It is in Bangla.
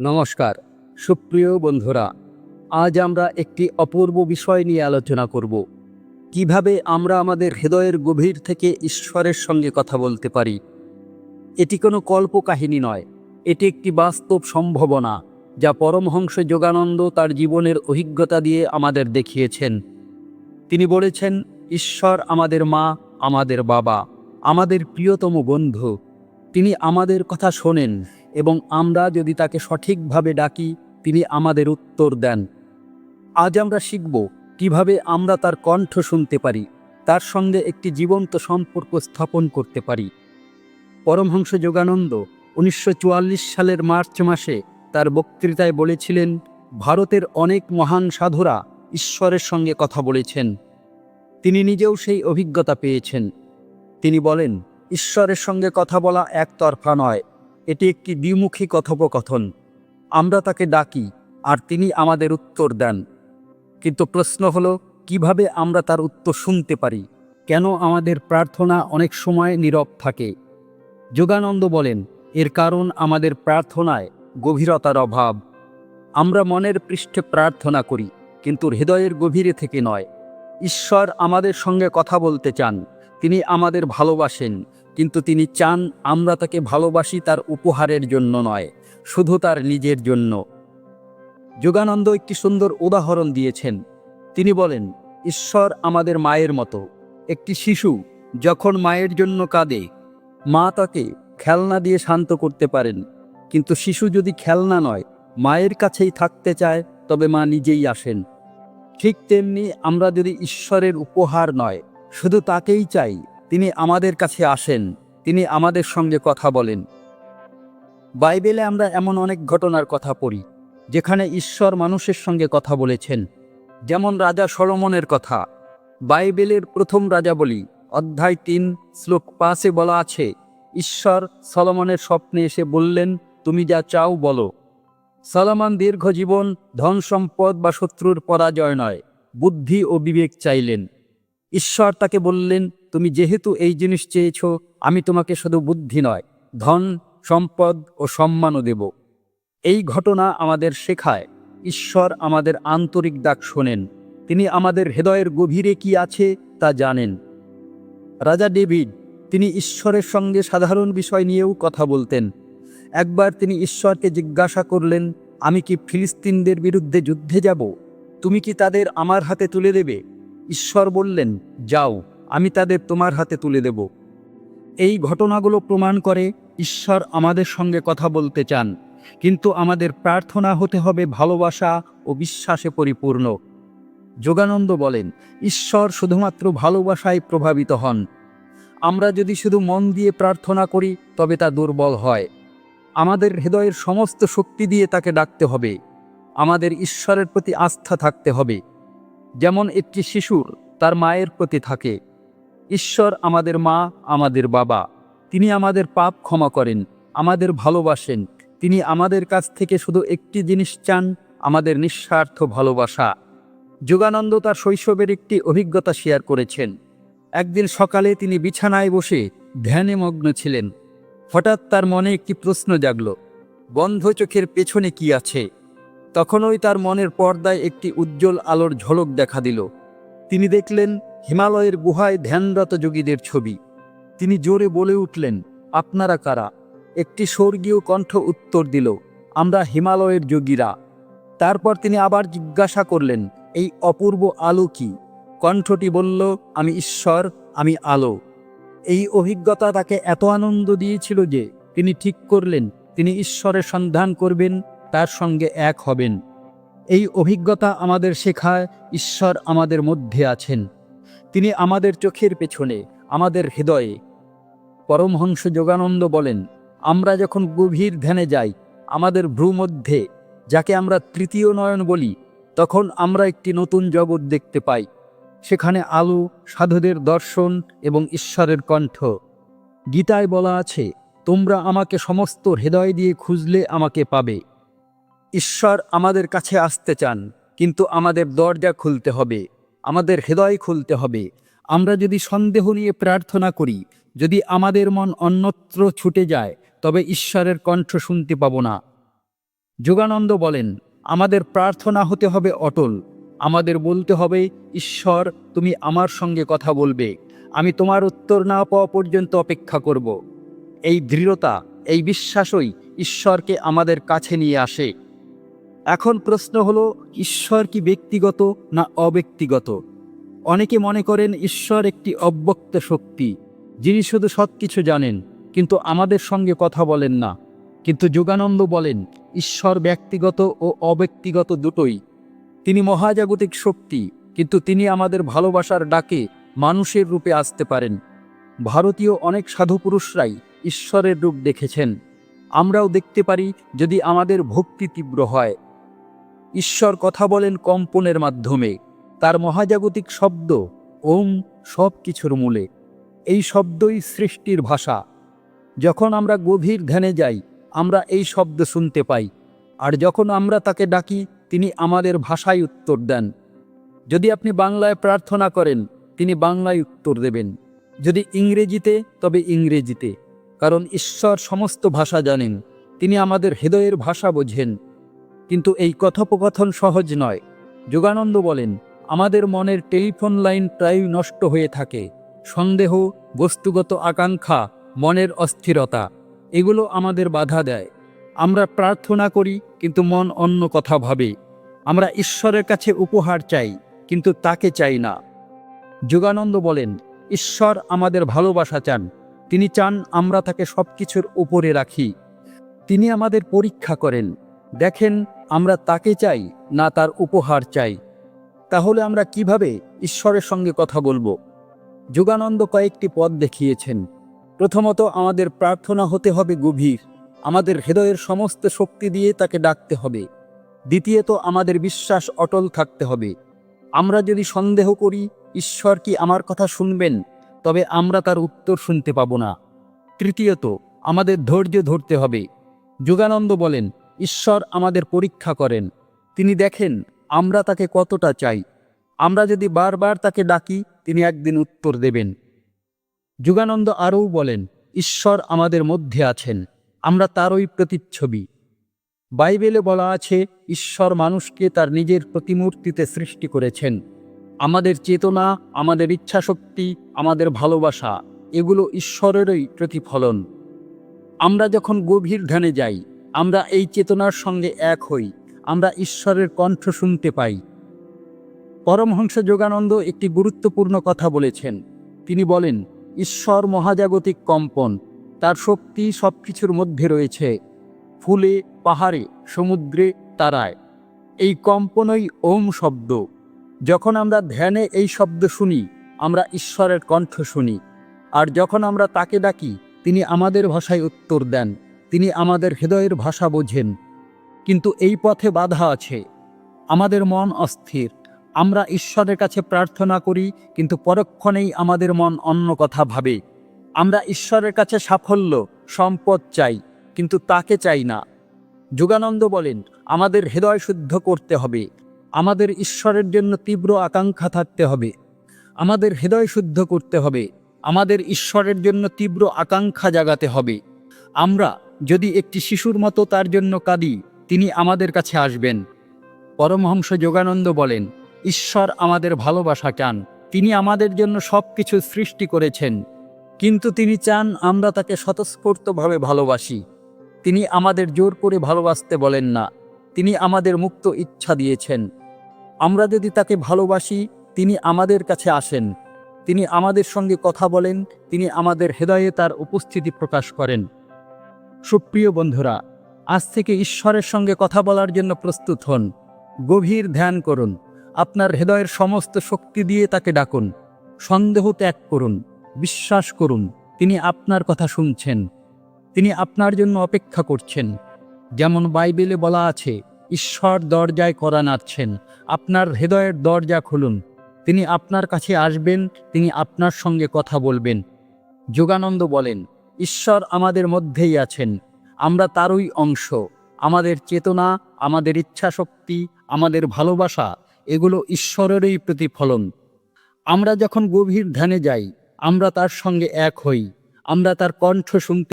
নমস্কার। সুপ্রিয় বন্ধুরা, আজ আমরা একটি অপূর্ব বিষয় নিয়ে আলোচনা করব। কীভাবে আমরা আমাদের হৃদয়ের গভীর থেকে ঈশ্বরের সঙ্গে কথা বলতে পারি? এটি কোনো কল্পকাহিনী নয়, এটি একটি বাস্তব সম্ভাবনা যা পরমহংস যোগানন্দ তার জীবনের অভিজ্ঞতা দিয়ে আমাদের দেখিয়েছেন। তিনি বলেছেন, ঈশ্বর আমাদের মা, আমাদের বাবা, আমাদের প্রিয়তম বন্ধু, তিনি আমাদের কথা শোনেন। এবং আমরা যদি তাকে সঠিকভাবে ডাকি, তিনি আমাদের উত্তর দেন। আজ আমরা শিখব কীভাবে আমরা তার কণ্ঠ শুনতে পারি, তার সঙ্গে একটি জীবন্ত সম্পর্ক স্থাপন করতে পারি। পরমহংস যোগানন্দ উনিশশো চুয়াল্লিশ সালের মার্চ মাসে তার বক্তৃতায় বলেছিলেন, ভারতের অনেক মহান সাধুরা ঈশ্বরের সঙ্গে কথা বলেছেন। তিনি নিজেও সেই অভিজ্ঞতা পেয়েছেন। তিনি বলেন, ঈশ্বরের সঙ্গে কথা বলা একতরফা নয় এটি একটি দ্বিমুখী কথোপকথন। আমরা তাকে ডাকি আর তিনি আমাদের উত্তর দেন। কিন্তু প্রশ্ন হলো, কীভাবে আমরা তার উত্তর শুনতে পারি? কেন আমাদের প্রার্থনা অনেক সময় নীরব থাকে? যোগানন্দ বলেন, এর কারণ আমাদের প্রার্থনায় গভীরতার অভাব। আমরা মনের পৃষ্ঠে প্রার্থনা করি, কিন্তু হৃদয়ের গভীরে থেকে নয়। ঈশ্বর আমাদের সঙ্গে কথা বলতে চান, তিনি আমাদের ভালোবাসেন কিন্তু তিনি চান আমরা তাকে ভালোবাসি তার উপহারের জন্য নয়, শুধু তার নিজের জন্য। যোগানন্দ একটি সুন্দর উদাহরণ দিয়েছেন। তিনি বলেন, ঈশ্বর আমাদের মায়ের মতো, একটি শিশু যখন মায়ের জন্য কাঁদে, মা তাকে খেলনা দিয়ে শান্ত করতে পারেন। কিন্তু শিশু যদি খেলনা নয়, মায়ের কাছেই থাকতে চায়, তবে মা নিজেই আসেন। ঠিক তেমনি আমরা যদি ঈশ্বরের উপহার নয়, শুধু তাকেই চাই তিনি আমাদের কাছে আসেন, তিনি আমাদের সঙ্গে কথা বলেন। বাইবেলে আমরা এমন অনেক ঘটনার কথা পড়ি, যেখানে ঈশ্বর মানুষের সঙ্গে কথা বলেছেন। যেমন রাজা সলমনের কথা, বাইবেলের প্রথম রাজা বলি, অধ্যায় তিন, শ্লোক পাশে বলা আছে, ঈশ্বর সলমনের স্বপ্নে এসে বললেন, তুমি যা চাও বলো। সলমন দীর্ঘ জীবন ধন সম্পদ বা শত্রুর পরাজয় নয়, বুদ্ধি ও বিবেক চাইলেন। ঈশ্বর তাকে বললেন তুমি যেহেতু এই জিনিস চেয়েছ, আমি তোমাকে শুধু বুদ্ধি নয়, ধন, সম্পদ ও সম্মানও দেব। এই ঘটনা আমাদের শেখায়। ঈশ্বর আমাদের আন্তরিক ডাক শোনেন। তিনি আমাদের হৃদয়ের গভীরে কি আছে তা জানেন। রাজা ডেভিড, তিনি ঈশ্বরের সঙ্গে সাধারণ বিষয় নিয়েও কথা বলতেন। একবার তিনি ঈশ্বরকে জিজ্ঞাসা করলেন, আমি কি ফিলিস্তিনদের বিরুদ্ধে যুদ্ধে যাব? তুমি কি তাদের আমার হাতে তুলে দেবে? ঈশ্বর বললেন, যাও। আমি তাদের তোমার হাতে তুলে দেব। এই ঘটনাগুলো প্রমাণ করে ঈশ্বর আমাদের সঙ্গে কথা বলতে চান, কিন্তু আমাদের প্রার্থনা হতে হবে ভালোবাসা ও বিশ্বাসে পরিপূর্ণ। যোগানন্দ বলেন, ঈশ্বর শুধুমাত্র ভালোবাসায় প্রভাবিত হন। আমরা যদি শুধু মন দিয়ে প্রার্থনা করি, তবে তা দুর্বল হয়। আমাদের হৃদয়ের সমস্ত শক্তি দিয়ে তাকে ডাকতে হবে। আমাদের ঈশ্বরের প্রতি আস্থা থাকতে হবে। যেমন একটি শিশুর, তার মায়ের প্রতি থাকে। ঈশ্বর আমাদের মা, আমাদের বাবা। তিনি আমাদের পাপ ক্ষমা করেন, আমাদের ভালোবাসেন। তিনি আমাদের কাছ থেকে শুধু একটি জিনিস চান, আমাদের নিঃস্বার্থ ভালোবাসা। যোগানন্দ তার শৈশবের একটি অভিজ্ঞতা শেয়ার করেছেন। একদিন সকালে তিনি বিছানায় বসে ধ্যানে মগ্ন ছিলেন। হঠাৎ তার মনে একটি প্রশ্ন জাগল, বন্ধ চোখের পেছনে কি আছে? তখনই তার মনের পর্দায় একটি উজ্জ্বল আলোর ঝলক দেখা দিল। তিনি দেখলেন হিমালয়ের গুহায় ধ্যানরত যোগীদের ছবি। তিনি জোরে বলে উঠলেন, আপনারা কারা? একটি স্বর্গীয় কণ্ঠ উত্তর দিল, আমরা হিমালয়ের যোগীরা। তারপর তিনি আবার জিজ্ঞাসা করলেন, এই অপূর্ব আলো কি? কণ্ঠটি বলল, আমি ঈশ্বর, আমি আলো। এই অভিজ্ঞতা তাকে এত আনন্দ দিয়েছিল যে তিনি ঠিক করলেন, তিনি ঈশ্বরের সন্ধান করবেন, তার সঙ্গে এক হবেন। এই অভিজ্ঞতা আমাদের শেখায়, ঈশ্বর আমাদের মধ্যে আছেন। তিনি আমাদের চোখের পেছনে, আমাদের হৃদয়ে। পরমহংস যোগানন্দ বলেন, আমরা যখন গভীর ধ্যানে যাই, আমাদের ভ্রুমধ্যে, যাকে আমরা তৃতীয় নয়ন বলি, তখন আমরা একটি নতুন জগৎ দেখতে পাই। সেখানে আলো, সাধুদের দর্শন এবং ঈশ্বরের কণ্ঠ। গীতায় বলা আছে, তোমরা আমাকে সমস্ত হৃদয় দিয়ে খুঁজলে আমাকে পাবে। ঈশ্বর আমাদের কাছে আসতে চান, কিন্তু আমাদের দরজা খুলতে হবে, আমাদের হৃদয় খুলতে হবে। আমরা যদি সন্দেহ নিয়ে প্রার্থনা করি, যদি আমাদের মন অন্যত্র ছুটে যায়, তবে ঈশ্বরের কণ্ঠ শুনতে পাব না। যোগানন্দ বলেন, আমাদের প্রার্থনা হতে হবে অটল। আমাদের বলতে হবে, ঈশ্বর, তুমি আমার সঙ্গে কথা বলবে। আমি তোমার উত্তর না পাওয়া পর্যন্ত অপেক্ষা করব। এই দৃঢ়তা, এই বিশ্বাসই ঈশ্বরকে আমাদের কাছে নিয়ে আসে। এখন প্রশ্ন হলো, ঈশ্বর কি ব্যক্তিগত না অব্যক্তিগত? অনেকে মনে করেন ঈশ্বর একটি অব্যক্ত শক্তি, যিনি শুধু সব কিছু জানেন, কিন্তু আমাদের সঙ্গে কথা বলেন না। কিন্তু যোগানন্দ বলেন, ঈশ্বর ব্যক্তিগত ও অব্যক্তিগত দুটোই। তিনি মহাজাগতিক শক্তি, কিন্তু তিনি আমাদের ভালোবাসার ডাকে মানুষের রূপে আসতে পারেন। ভারতীয় অনেক সাধু পুরুষরাই ঈশ্বরের রূপ দেখেছেন। আমরাও দেখতে পারি যদি আমাদের ভক্তি তীব্র হয়। ঈশ্বর কথা বলেন কম্পনের মাধ্যমে। তার মহাজাগতিক শব্দ, ওম সব কিছুর মূলে। এই শব্দই সৃষ্টির ভাষা। যখন আমরা গভীর ধ্যানে যাই, আমরা এই শব্দ শুনতে পাই। আর যখন আমরা তাকে ডাকি, তিনি আমাদের ভাষায় উত্তর দেন। যদি আপনি বাংলায় প্রার্থনা করেন, তিনি বাংলায় উত্তর দেবেন। যদি ইংরেজিতে, তবে ইংরেজিতে। কারণ ঈশ্বর সমস্ত ভাষা জানেন। তিনি আমাদের হৃদয়ের ভাষা বোঝেন। কিন্তু এই কথোপকথন সহজ নয়। যোগানন্দ বলেন, আমাদের মনের টেলিফোন লাইন প্রায় নষ্ট হয়ে থাকে। সন্দেহ, বস্তুগত আকাঙ্ক্ষা, মনের অস্থিরতা, এগুলো আমাদের বাধা দেয়। আমরা প্রার্থনা করি, কিন্তু মন অন্য কথা ভাবে। আমরা ঈশ্বরের কাছে উপহার চাই, কিন্তু তাকে চাই না। যোগানন্দ বলেন, ঈশ্বর আমাদের ভালোবাসা চান। তিনি চান আমরা তাকে সব কিছুর উপরে রাখি। তিনি আমাদের পরীক্ষা করেন। দেখেন আমরা তাকে চাই, না তার উপহার চাই। তাহলে আমরা কীভাবে ঈশ্বরের সঙ্গে কথা বলব? যোগানন্দ কয়েকটি পথ দেখিয়েছেন। প্রথমত, আমাদের প্রার্থনা হতে হবে গভীর। আমাদের হৃদয়ের সমস্ত শক্তি দিয়ে তাকে ডাকতে হবে। দ্বিতীয়ত, আমাদের বিশ্বাস অটল থাকতে হবে। আমরা যদি সন্দেহ করি, ঈশ্বর কি আমার কথা শুনবেন? তবে আমরা তার উত্তর শুনতে পাব না। তৃতীয়ত, আমাদের ধৈর্য ধরতে হবে। যোগানন্দ বলেন ঈশ্বর আমাদের পরীক্ষা করেন। তিনি দেখেন, আমরা তাকে কতটা চাই। আমরা যদি বারবার তাকে ডাকি, তিনি একদিন উত্তর দেবেন। যুগানন্দ আরও বলেন, ঈশ্বর আমাদের মধ্যে আছেন, আমরা তারই প্রতিচ্ছবি। বাইবেলে বলা আছে, ঈশ্বর মানুষকে তার নিজের প্রতিমূর্তিতে সৃষ্টি করেছেন। আমাদের চেতনা, আমাদের ইচ্ছাশক্তি, আমাদের ভালোবাসা, এগুলো ঈশ্বরেরই প্রতিফলন। আমরা যখন গভীর ধ্যানে যাই আমরা এই চেতনার সঙ্গে এক হই, আমরা ঈশ্বরের কণ্ঠ শুনতে পাই। পরমহংস যোগানন্দ একটি গুরুত্বপূর্ণ কথা বলেছেন। তিনি বলেন, ঈশ্বর মহাজাগতিক কম্পন, তার শক্তি সব কিছুর মধ্যে রয়েছে। ফুলে, পাহাড়ে, সমুদ্রে, তারায়। এই কম্পনই ওম শব্দ। যখন আমরা ধ্যানে এই শব্দ শুনি, আমরা ঈশ্বরের কণ্ঠ শুনি। আর যখন আমরা তাকে ডাকি, তিনি আমাদের ভাষায় উত্তর দেন। তিনি আমাদের হৃদয়ের ভাষা বোঝেন, কিন্তু এই পথে বাধা আছে। আমাদের মন অস্থির। আমরা ঈশ্বরের কাছে প্রার্থনা করি, কিন্তু পরক্ষণেই আমাদের মন অন্য কথা ভাবে। আমরা ঈশ্বরের কাছে সাফল্য, সম্পদ চাই, কিন্তু তাকে চাই না। যোগানন্দ বলেন, আমাদের হৃদয় শুদ্ধ করতে হবে। আমাদের ঈশ্বরের জন্য তীব্র আকাঙ্ক্ষা থাকতে হবে। আমাদের হৃদয় শুদ্ধ করতে হবে। আমাদের ঈশ্বরের জন্য তীব্র আকাঙ্ক্ষা জাগাতে হবে। আমরা যদি একটি শিশুর মতো তার জন্য কাঁদি, তিনি আমাদের কাছে আসবেন। পরমহংস যোগানন্দ বলেন, ঈশ্বর আমাদের ভালোবাসা চান। তিনি আমাদের জন্য সব কিছু সৃষ্টি করেছেন। কিন্তু তিনি চান আমরা তাকে স্বতঃস্ফূর্তভাবে ভালোবাসি। তিনি আমাদের জোর করে ভালোবাসতে বলেন না। তিনি আমাদের মুক্ত ইচ্ছা দিয়েছেন। আমরা যদি তাকে ভালোবাসি, তিনি আমাদের কাছে আসেন। তিনি আমাদের সঙ্গে কথা বলেন, তিনি আমাদের হৃদয়ে তার উপস্থিতি প্রকাশ করেন। সুপ্রিয় বন্ধুরা, আজ থেকে ঈশ্বরের সঙ্গে কথা বলার জন্য প্রস্তুত হন। গভীর ধ্যান করুন। আপনার হৃদয়ের সমস্ত শক্তি দিয়ে তাকে ডাকুন। সন্দেহ ত্যাগ করুন। বিশ্বাস করুন। তিনি আপনার কথা শুনছেন। তিনি আপনার জন্য অপেক্ষা করছেন। যেমন বাইবেলে বলা আছে, ঈশ্বর দরজায় করা নাড়ছেন আপনার হৃদয়ের দরজা খুলুন। তিনি আপনার কাছে আসবেন। তিনি আপনার সঙ্গে কথা বলবেন। যোগানন্দ বলেন ঈশ্বর আমাদের মধ্যেই আছেন। আমরা তারই অংশ। আমাদের চেতনা, আমাদের ইচ্ছা শক্তি আমাদের ভালোবাসা, এগুলো ঈশ্বরেরই প্রতিফলন। আমরা যখন গভীর ধ্যানে যাই, আমরা তার সঙ্গে এক হই। আমরা তার কণ্ঠ শুনতে